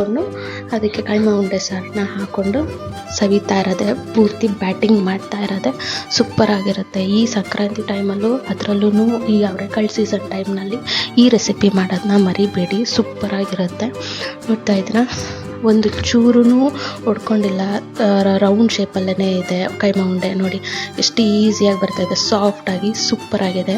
ಹಾಕ್ಕೊಂಡು ಅದಕ್ಕೆ ಕೈಮಾ ಉಂಡೆ ಸಾರನ್ನ ಹಾಕ್ಕೊಂಡು ಸವಿತಾ ಇರೋದೆ, ಪೂರ್ತಿ ಬ್ಯಾಟಿಂಗ್ ಮಾಡ್ತಾ ಇರೋದೆ. ಸೂಪರ್ ಆಗಿರುತ್ತೆ. ಈ ಸಂಕ್ರಾಂತಿ ಟೈಮಲ್ಲೂ ಅದರಲ್ಲೂ ಈ ಅವರೆಕಾಳು ಸೀಸನ್ ಟೈಮ್ನಲ್ಲಿ ಈ ರೆಸಿಪಿ ಮಾಡೋದನ್ನ ಮರಿಬೇಡಿ. ಸೂಪರ್ ಆಗಿರುತ್ತೆ. ನೋಡ್ತಾ ಇದ್ದೀರಾ? ಒಂದು ಚೂರೂ ಹೊಡ್ಕೊಂಡಿಲ್ಲ ರೌಂಡ್ ಶೇಪಲ್ಲೇ ಇದೆ ಕೈಮ ಉಂಡೆ. ನೋಡಿ, ಎಷ್ಟು ಈಸಿಯಾಗಿ ಬರ್ತಾ ಇದೆ. ಸಾಫ್ಟಾಗಿ ಸೂಪರ್ ಆಗಿದೆ.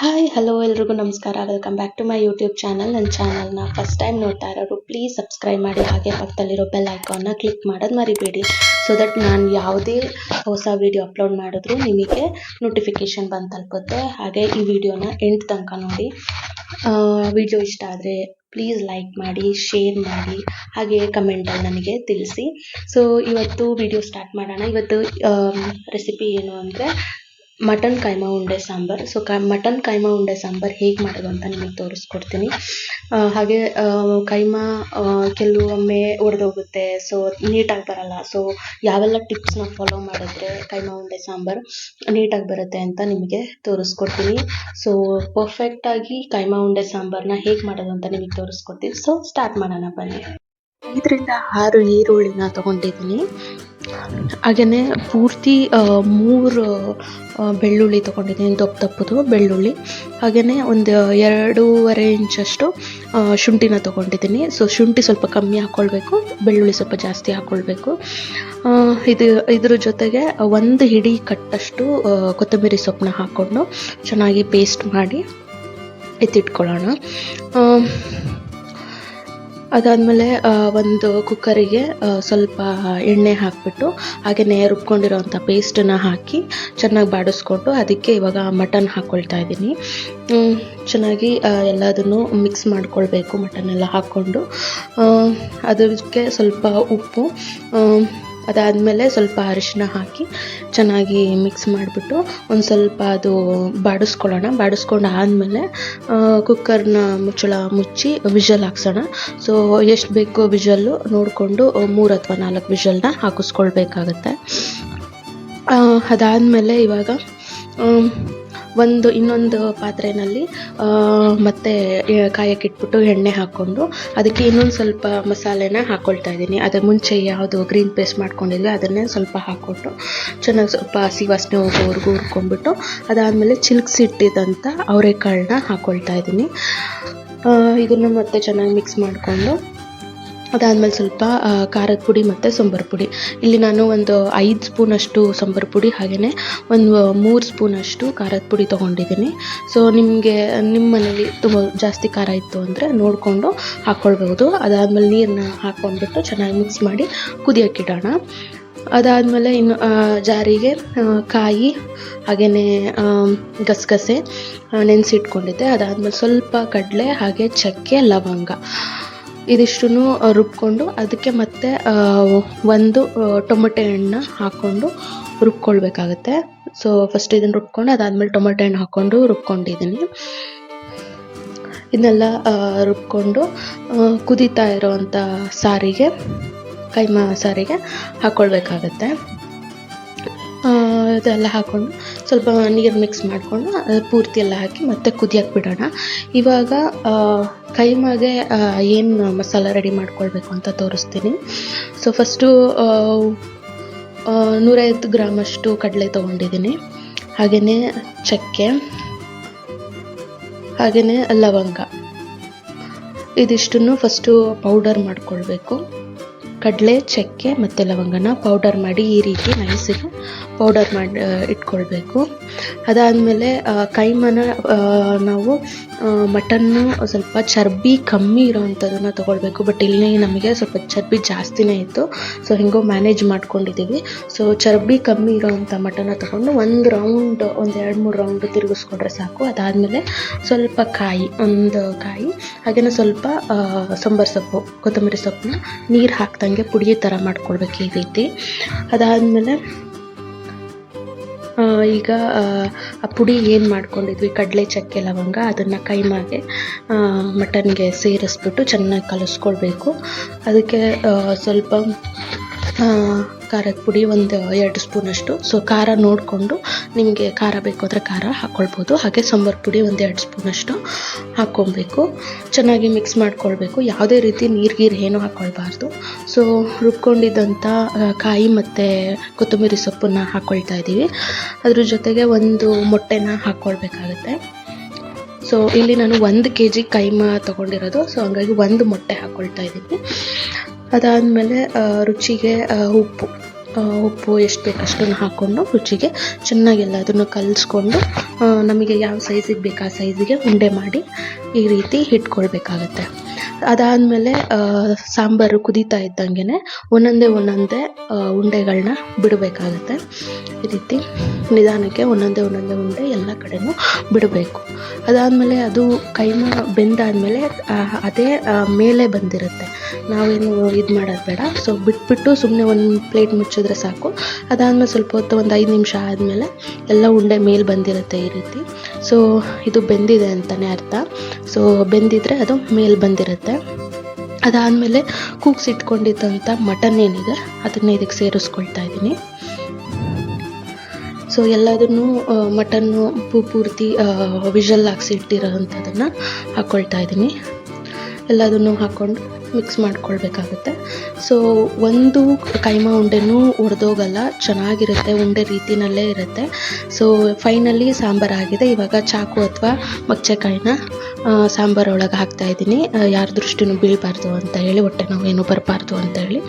ಹಾಯ್ ಹಲೋ ಎಲ್ರಿಗೂ ನಮಸ್ಕಾರ. Welcome back to my YouTube channel ನನ್ನ ಚಾನಲ್ನ ಫಸ್ಟ್ ಟೈಮ್ ನೋಡ್ತಾ ಇರೋರು ಪ್ಲೀಸ್ ಸಬ್ಸ್ಕ್ರೈಬ್ ಮಾಡಿ. ಹಾಗೆ ಪಕ್ಕದಲ್ಲಿರೋ ಬೆಲ್ ಐಕಾನ್ನ ಕ್ಲಿಕ್ ಮಾಡೋದು ಮರಿಬೇಡಿ. ಸೊ ದಟ್ ನಾನು ಯಾವುದೇ ಹೊಸ ವಿಡಿಯೋ ಅಪ್ಲೋಡ್ ಮಾಡಿದ್ರು ನಿಮಗೆ ನೋಟಿಫಿಕೇಷನ್ ಬಂದು ತಲುಪುತ್ತೆ. ಹಾಗೆ ಈ ವಿಡಿಯೋನ ಎಂಟು ತನಕ ನೋಡಿ. ವಿಡಿಯೋ ಇಷ್ಟ ಆದರೆ ಪ್ಲೀಸ್ ಲೈಕ್ ಮಾಡಿ ಶೇರ್ ಮಾಡಿ. ಹಾಗೆ ಕಮೆಂಟಲ್ಲಿ ನನಗೆ ತಿಳಿಸಿ. ಸೊ ಇವತ್ತು ವಿಡಿಯೋ ಸ್ಟಾರ್ಟ್ ಮಾಡೋಣ. ಇವತ್ತು ರೆಸಿಪಿ ಏನು ಅಂದರೆ ಮಟನ್ ಕೈಮಾ ಉಂಡೆ ಸಾಂಬಾರ್. ಸೊ ಕ, ಮಟನ್ ಕೈಮಾ ಉಂಡೆ ಸಾಂಬಾರ್ ಹೇಗೆ ಮಾಡೋದು ಅಂತ ನಿಮಗೆ ತೋರಿಸ್ಕೊಡ್ತೀನಿ. ಹಾಗೆ ಕೈಮಾ ಕೆಲವೊಮ್ಮೆ ಒಡೆದೋಗುತ್ತೆ. ಸೊ ನೀಟಾಗಿ ಬರಲ್ಲ. ಸೊ ಯಾವೆಲ್ಲ ಟಿಪ್ಸ್ನ ಫಾಲೋ ಮಾಡಿದ್ರೆ ಕೈಮಾ ಉಂಡೆ ಸಾಂಬಾರ್ ನೀಟಾಗಿ ಬರುತ್ತೆ ಅಂತ ನಿಮಗೆ ತೋರಿಸ್ಕೊಡ್ತೀನಿ. ಸೊ ಪರ್ಫೆಕ್ಟಾಗಿ ಕೈಮಾ ಉಂಡೆ ಸಾಂಬಾರ್ನ ಹೇಗೆ ಮಾಡೋದು ಅಂತ ನಿಮಗೆ ತೋರಿಸ್ಕೊಡ್ತೀನಿ. ಸೊ ಸ್ಟಾರ್ಟ್ ಮಾಡೋಣ ಬನ್ನಿ. ಐದರಿಂದ ಆರು ಈರುಳ್ಳಿನ ತೊಗೊಂಡಿದ್ದೀನಿ. ಹಾಗೆಯೇ ಪೂರ್ತಿ ಮೂರು ಬೆಳ್ಳುಳ್ಳಿ ತೊಗೊಂಡಿದ್ದೀನಿ ದಪ್ಪ ದಪ್ಪದು, ಬೆಳ್ಳುಳ್ಳಿ. ಹಾಗೆಯೇ ಒಂದು ಎರಡೂವರೆ ಇಂಚಷ್ಟು ಶುಂಠಿನ ತೊಗೊಂಡಿದ್ದೀನಿ. ಸೊ ಶುಂಠಿ ಸ್ವಲ್ಪ ಕಮ್ಮಿ ಹಾಕ್ಕೊಳ್ಬೇಕು ಬೆಳ್ಳುಳ್ಳಿ ಸ್ವಲ್ಪ ಜಾಸ್ತಿ ಹಾಕ್ಕೊಳ್ಬೇಕು ಇದು, ಇದ್ರ ಜೊತೆಗೆ ಒಂದು ಹಿಡಿ ಕಟ್ಟಷ್ಟು ಕೊತ್ತಂಬರಿ ಸೊಪ್ಪನ್ನ ಹಾಕ್ಕೊಂಡು ಚೆನ್ನಾಗಿ ಪೇಸ್ಟ್ ಮಾಡಿ ಎತ್ತಿಟ್ಕೊಳ್ಳೋಣ. ಅದಾದಮೇಲೆ ಒಂದು ಕುಕ್ಕರಿಗೆ ಸ್ವಲ್ಪ ಎಣ್ಣೆ ಹಾಕಿಬಿಟ್ಟು ಹಾಗೆಯೇ ರುಬ್ಕೊಂಡಿರೋಂಥ ಪೇಸ್ಟನ್ನು ಹಾಕಿ ಚೆನ್ನಾಗಿ ಬಾಡಿಸ್ಕೊಂಡು, ಅದಕ್ಕೆ ಇವಾಗ ಮಟನ್ ಹಾಕ್ಕೊಳ್ತಾ ಇದ್ದೀನಿ. ಚೆನ್ನಾಗಿ ಎಲ್ಲದನ್ನು ಮಿಕ್ಸ್ ಮಾಡ್ಕೊಳ್ಬೇಕು ಮಟನ್ ಎಲ್ಲ ಹಾಕ್ಕೊಂಡು ಅದಕ್ಕೆ ಸ್ವಲ್ಪ ಉಪ್ಪು ಅದಾದಮೇಲೆ ಸ್ವಲ್ಪ ಅರಿಶಿನ ಹಾಕಿ ಚೆನ್ನಾಗಿ ಮಿಕ್ಸ್ ಮಾಡಿಬಿಟ್ಟು ಒಂದು ಸ್ವಲ್ಪ ಅದು ಬಾಡಿಸ್ಕೊಳ್ಳೋಣ. ಬಾಡಿಸ್ಕೊಂಡು ಆದಮೇಲೆ ಕುಕ್ಕರ್ನ ಮುಚ್ಚಳ ಮುಚ್ಚಿ ವಿಷಲ್ ಹಾಕ್ಸೋಣ. ಸೊ ಎಷ್ಟು ಬೇಕೋ ವಿಷಲ್ಲು ನೋಡಿಕೊಂಡು ಮೂರು ಅಥವಾ ನಾಲ್ಕು ವಿಷಲ್ನ ಹಾಕಿಸ್ಕೊಳ್ಬೇಕಾಗತ್ತೆ. ಅದಾದಮೇಲೆ ಇವಾಗ ಒಂದು ಇನ್ನೊಂದು ಪಾತ್ರೆಯಲ್ಲಿ ಮತ್ತೆ ಕಾಯಕ್ಕೆ ಇಟ್ಬಿಟ್ಟು ಎಣ್ಣೆ ಹಾಕ್ಕೊಂಡು ಅದಕ್ಕೆ ಇನ್ನೊಂದು ಸ್ವಲ್ಪ ಮಸಾಲೆನ ಹಾಕ್ಕೊಳ್ತಾ ಇದ್ದೀನಿ. ಅದರ ಮುಂಚೆ ಯಾವುದು ಗ್ರೀನ್ ಪೇಸ್ಟ್ ಮಾಡ್ಕೊಂಡಿದ್ವಿ, ಅದನ್ನೇ ಸ್ವಲ್ಪ ಹಾಕ್ಕೊಟ್ಟು ಚೆನ್ನಾಗಿ ಸ್ವಲ್ಪ ಹಸಿ ವಾಸನೆ ಹೋಗೋವರೆಗೂ ಹುರ್ಕೊಂಡ್ಬಿಟ್ಟು ಅದಾದಮೇಲೆ ಚಿಲ್ಕ್ಸಿಟ್ಟಿದ್ದಂಥ ಅವರೆಕಾಳನ್ನ ಹಾಕ್ಕೊಳ್ತಾ ಇದ್ದೀನಿ. ಇದನ್ನು ಮತ್ತೆ ಚೆನ್ನಾಗಿ ಮಿಕ್ಸ್ ಮಾಡಿಕೊಂಡು ಅದಾದಮೇಲೆ ಸ್ವಲ್ಪ ಖಾರದ ಪುಡಿ ಮತ್ತು ಸಾಂಬಾರ್ ಪುಡಿ. ಇಲ್ಲಿ ನಾನು ಒಂದು ಐದು ಸ್ಪೂನಷ್ಟು ಸಾಂಬಾರು ಪುಡಿ ಹಾಗೆಯೇ ಒಂದು ಮೂರು ಸ್ಪೂನಷ್ಟು ಖಾರದ ಪುಡಿ ತೊಗೊಂಡಿದ್ದೀನಿ. ಸೊ ನಿಮಗೆ, ನಿಮ್ಮ ಮನೇಲಿ ತುಂಬ ಜಾಸ್ತಿ ಖಾರ ಇತ್ತು ಅಂದರೆ ನೋಡಿಕೊಂಡು ಹಾಕ್ಕೊಳ್ಬಹುದು ಅದಾದಮೇಲೆ ನೀರನ್ನ ಹಾಕ್ಕೊಂಡ್ಬಿಟ್ಟು ಚೆನ್ನಾಗಿ ಮಿಕ್ಸ್ ಮಾಡಿ ಕುದಿಯೋಕ್ಕಿಡೋಣ ಅದಾದಮೇಲೆ ಇನ್ನು ಜಾರಿಗೆ ಕಾಯಿ ಹಾಗೆಯೇ ಗಸಗಸೆ ನೆನೆಸಿಟ್ಕೊಂಡಿದ್ದೆ. ಅದಾದಮೇಲೆ ಸ್ವಲ್ಪ ಕಡಲೆ, ಹಾಗೆ ಚಕ್ಕೆ, ಲವಂಗ. ಇದಿಷ್ಟನ್ನು ರುಬ್ಕೊಂಡು ಅದಕ್ಕೆ ಮತ್ತೆ ಒಂದು ಟೊಮೆಟೊ ಹಣ್ಣನ್ನ ಹಾಕ್ಕೊಂಡು ರುಬ್ಕೊಳ್ಬೇಕಾಗುತ್ತೆ. ಸೊ ಫಸ್ಟ್ ಇದನ್ನು ರುಬ್ಕೊಂಡು ಅದಾದಮೇಲೆ ಟೊಮೆಟೊ ಹಣ್ಣು ಹಾಕ್ಕೊಂಡು ರುಬ್ಕೊಂಡಿದ್ದೀನಿ ಇದನ್ನೆಲ್ಲ ರುಬ್ಕೊಂಡು ಕುದೀತಾ ಇರೋವಂಥ ಸಾರಿಗೆ, ಕೈಮಾ ಸಾರಿಗೆ ಹಾಕ್ಕೊಳ್ಬೇಕಾಗತ್ತೆ ಆ, ಎಲ್ಲ ಹಾಕ್ಕೊಂಡು ಸ್ವಲ್ಪ ನೀರು ಮಿಕ್ಸ್ ಮಾಡಿಕೊಂಡು ಪೂರ್ತಿ ಎಲ್ಲ ಹಾಕಿ ಮತ್ತೆ ಕುದಿಯಕ್ಕೆ ಬಿಡೋಣ. ಇವಾಗ ಕೈಮಾಗೆ ಏನು ಮಸಾಲ ರೆಡಿ ಮಾಡ್ಕೊಳ್ಬೇಕು ಅಂತ ತೋರಿಸ್ತೀನಿ. ಸೊ ಫಸ್ಟು ನೂರೈವತ್ತು ಗ್ರಾಮಷ್ಟು ಕಡಲೆ ತೊಗೊಂಡಿದ್ದೀನಿ. ಹಾಗೆಯೇ ಚಕ್ಕೆ ಹಾಗೆಯೇ ಲವಂಗ. ಇದಿಷ್ಟನ್ನು ಫಸ್ಟು ಪೌಡರ್ ಮಾಡ್ಕೊಳ್ಬೇಕು. ಕಡಲೆ, ಚಕ್ಕೆ ಮತ್ತು ಲವಂಗನ ಪೌಡರ್ ಮಾಡಿ ಈ ರೀತಿ ನೈಸಿಗೆ ಪೌಡರ್ ಮಾಡಿ ಇಟ್ಕೊಳ್ಬೇಕು. ಅದಾದಮೇಲೆ ಕೈಮನ ನಾವು ಮಟನ್ನು ಸ್ವಲ್ಪ ಚರ್ಬಿ ಕಮ್ಮಿ ಇರೋವಂಥದ್ದನ್ನು ತೊಗೊಳ್ಬೇಕು. ಬಟ್ ಇಲ್ಲಿ ನಮಗೆ ಸ್ವಲ್ಪ ಚರ್ಬಿ ಜಾಸ್ತಿನೇ ಇತ್ತು. ಸೊ ಹೆಂಗೋ ಮ್ಯಾನೇಜ್ ಮಾಡ್ಕೊಂಡಿದ್ದೀವಿ. ಸೊ ಚರ್ಬಿ ಕಮ್ಮಿ ಇರೋವಂಥ ಮಟನ್ನ ತೊಗೊಂಡು ಒಂದು ರೌಂಡ್ ಒಂದು ಎರಡು, ಮೂರು ರೌಂಡ್ ತಿರುಗಿಸ್ಕೊಂಡ್ರೆ ಸಾಕು. ಅದಾದಮೇಲೆ ಸ್ವಲ್ಪ ಕಾಯಿ, ಒಂದು ಕಾಯಿ ಹಾಗೆಯೇ ಸ್ವಲ್ಪ ಸಾಂಬಾರು ಸೊಪ್ಪು, ಕೊತ್ತಂಬರಿ ಸೊಪ್ಪನ್ನ ನೀರು ಹಾಕ್ದಂಗೆ ಪುಡಿ ಥರ ಮಾಡ್ಕೊಳ್ಬೇಕು ಈ ರೀತಿ. ಅದಾದಮೇಲೆ ಈಗ, ಆ ಪುಡಿ ಏನು ಮಾಡ್ಕೊಂಡಿದ್ವಿ? ಕಡಲೆ ಚಕ್ಕೆ, ಲವಂಗ ಅದನ್ನು ಕೈಮಾಗೆ ಮಟನ್ಗೆ ಸೇರಿಸ್ಬಿಟ್ಟು ಚೆನ್ನಾಗಿ ಕಲಿಸ್ಕೊಳ್ಬೇಕು. ಅದಕ್ಕೆ ಸ್ವಲ್ಪ ಖಾರದ ಪುಡಿ ಒಂದು ಎರಡು ಸ್ಪೂನಷ್ಟು ಸೊ ಖಾರ ನೋಡಿಕೊಂಡು ನಿಮಗೆ ಖಾರ ಬೇಕು ಅಂದರೆ ಖಾರ ಹಾಕ್ಕೊಳ್ಬೋದು ಹಾಗೆ ಸಾಂಬಾರು ಪುಡಿ ಒಂದು ಎರಡು ಸ್ಪೂನಷ್ಟು ಹಾಕ್ಕೊಬೇಕು ಚೆನ್ನಾಗಿ ಮಿಕ್ಸ್ ಮಾಡ್ಕೊಳ್ಬೇಕು. ಯಾವುದೇ ರೀತಿ ನೀರು ಗೀರು ಏನೂ ಹಾಕ್ಕೊಳ್ಬಾರ್ದು ಸೊ ರುಬ್ಕೊಂಡಿದ್ದಂಥ ಕಾಯಿ ಮತ್ತು ಕೊತ್ತಂಬರಿ ಸೊಪ್ಪನ್ನು ಹಾಕ್ಕೊಳ್ತಾ ಇದ್ದೀವಿ ಅದ್ರ ಜೊತೆಗೆ ಒಂದು ಮೊಟ್ಟೆನ ಹಾಕ್ಕೊಳ್ಬೇಕಾಗತ್ತೆ ಸೊ ಇಲ್ಲಿ ನಾನು ಒಂದು ಕೆ ಜಿ ಕೈಮಾ ತೊಗೊಂಡಿರೋದು. ಸೊ ಹಂಗಾಗಿ ಒಂದು ಮೊಟ್ಟೆ ಹಾಕ್ಕೊಳ್ತಾ ಇದ್ದೀನಿ. ಅದಾದಮೇಲೆ ರುಚಿಗೆ ಉಪ್ಪು. ಉಪ್ಪು ಎಷ್ಟು ಬೇಕು ಅಷ್ಟನ್ನು ಹಾಕ್ಕೊಂಡು ರುಚಿಗೆ ಚೆನ್ನಾಗಿ ಎಲ್ಲದನ್ನು ಕಲಿಸ್ಕೊಂಡು ನಮಗೆ ಯಾವ ಸೈಜಿಗೆ ಬೇಕು ಆ ಸೈಜಿಗೆ ಉಂಡೆ ಮಾಡಿ ಈ ರೀತಿ ಇಟ್ಕೊಳ್ಬೇಕಾಗತ್ತೆ ಅದಾದಮೇಲೆ ಸಾಂಬಾರು ಕುದೀತಾ ಇದ್ದಂಗೆ ಒಂದೊಂದೇ ಒಂದೊಂದೇ ಉಂಡೆಗಳನ್ನ ಬಿಡಬೇಕಾಗುತ್ತೆ. ಈ ರೀತಿ ನಿಧಾನಕ್ಕೆ ಒಂದೊಂದೇ ಒಂದೊಂದೇ ಉಂಡೆ ಎಲ್ಲ ಕಡೆನೂ ಬಿಡಬೇಕು. ಅದಾದಮೇಲೆ ಅದು ಕೈಮಾ ಬೆಂದಾದಮೇಲೆ ಅದೇ ಮೇಲೆ ಬಂದಿರುತ್ತೆ. ನಾವೇನು ಇದು ಮಾಡೋದು ಬೇಡ. ಸೊ, ಬಿಟ್ಬಿಟ್ಟು ಸುಮ್ಮನೆ ಒಂದು ಪ್ಲೇಟ್ ಮುಚ್ಚಿದ್ರೆ ಸಾಕು. ಅದಾದಮೇಲೆ ಸ್ವಲ್ಪ ಹೊತ್ತು ಒಂದು ಐದು ನಿಮಿಷ ಆದಮೇಲೆ ಎಲ್ಲ ಉಂಡೆ ಮೇಲೆ ಬಂದಿರುತ್ತೆ ಈ ರೀತಿ. ಸೊ, ಇದು ಬೆಂದಿದೆ ಅಂತಲೇ ಅರ್ಥ. ಸೊ, ಬೆಂದಿದ್ರೆ ಅದು ಮೇಲೆ ಬಂದಿರುತ್ತೆ. ಅದಾದಮೇಲೆ ಕೂಗ್ಸಿಟ್ಕೊಂಡಿದ್ದಂಥ ಮಟನ್ ಏನಿದೆ, ಅದನ್ನು ಇದಕ್ಕೆ ಸೇರಿಸ್ಕೊಳ್ತಾ ಇದ್ದೀನಿ. ಸೊ ಎಲ್ಲದನ್ನು ಮಟನ್ನು ಪೂರ್ತಿ ವಿಷಲ್ ಹಾಕ್ಸಿ ಇಟ್ಟಿರೋವಂಥದ್ದನ್ನು ಹಾಕ್ಕೊಳ್ತಾ ಇದ್ದೀನಿ. ಎಲ್ಲದನ್ನು ಹಾಕ್ಕೊಂಡು ಮಿಕ್ಸ್ ಮಾಡ್ಕೊಳ್ಬೇಕಾಗುತ್ತೆ. ಸೊ ಒಂದು ಕೈಮಾ ಉಂಡೆನೂ ಒಡೆದೋಗಲ್ಲ, ಚೆನ್ನಾಗಿರುತ್ತೆ, ಉಂಡೆ ರೀತಿನಲ್ಲೇ ಇರುತ್ತೆ. ಸೊ ಫೈನಲಿ ಸಾಂಬಾರು ಆಗಿದೆ. ಇವಾಗ ಚಾಕು ಅಥವಾ ಮಚ್ಚೆಕಾಯಿನ ಸಾಂಬಾರೊಳಗೆ ಹಾಕ್ತಾ ಇದ್ದೀನಿ. ಯಾರ ದೃಷ್ಟಿನೂ ಬೀಳಬಾರ್ದು ಅಂತ ಹೇಳಿ, ಹೊಟ್ಟೆ ಏನು ಬರಬಾರ್ದು ಅಂತ ಹೇಳಿ.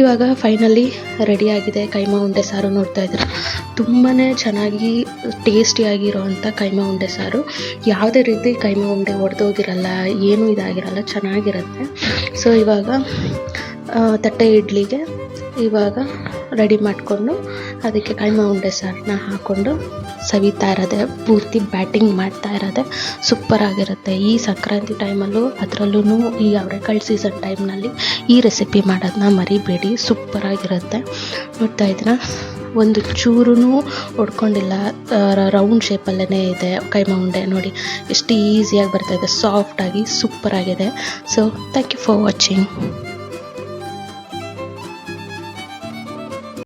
ಇವಾಗ ಫೈನಲಿ ರೆಡಿಯಾಗಿದೆ ಕೈಮಾ ಉಂಡೆ ಸಾರು ನೋಡ್ತಾ ಇದ್ದೀರ? ತುಂಬಾ ಚೆನ್ನಾಗಿ ಟೇಸ್ಟಿಯಾಗಿರೋವಂಥ ಕೈಮಾ ಉಂಡೆ ಸಾರು. ಯಾವುದೇ ರೀತಿ ಕೈಮಾ ಉಂಡೆ ಒಡೆದೋಗಿರಲ್ಲ, ಏನೂ ಇದಾಗಿರಲ್ಲ, ಚೆನ್ನಾಗಿರುತ್ತೆ. ಸೊ ಇವಾಗ ತಟ್ಟೆ ಇಡ್ಲಿಗೆ ಇವಾಗ ರೆಡಿ ಮಾಡಿಕೊಂಡು ಅದಕ್ಕೆ ಕೈಮಾ ಉಂಡೆ ಸಾರನ್ನ ಹಾಕ್ಕೊಂಡು ಸವಿತಾ ಇರೋದೆ, ಪೂರ್ತಿ ಬ್ಯಾಟಿಂಗ್ ಮಾಡ್ತಾ ಇರೋದೆ. ಸೂಪರ್ ಆಗಿರುತ್ತೆ. ಈ ಸಂಕ್ರಾಂತಿ ಟೈಮಲ್ಲೂ ಅದರಲ್ಲೂ ಈ ಅವರೆಕಾಳು ಸೀಸನ್ ಟೈಮ್ನಲ್ಲಿ ಈ ರೆಸಿಪಿ ಮಾಡೋದನ್ನ ಮರಿಬೇಡಿ. ಸೂಪರ್ ಆಗಿರುತ್ತೆ. ನೋಡ್ತಾ ಇದ್ದೀರಾ? ಒಂದು ಚೂರೂ ಹೊಡ್ಕೊಂಡಿಲ್ಲ ರೌಂಡ್ ಶೇಪಲ್ಲೇ ಇದೆ. ಕೈಮಾ ಉಂಡೆ ನೋಡಿ, ಎಷ್ಟು ಈಸಿಯಾಗಿ ಬರ್ತಾಯಿದೆ ಸಾಫ್ಟಾಗಿ ಸೂಪರ್ ಆಗಿದೆ. So thank you for watching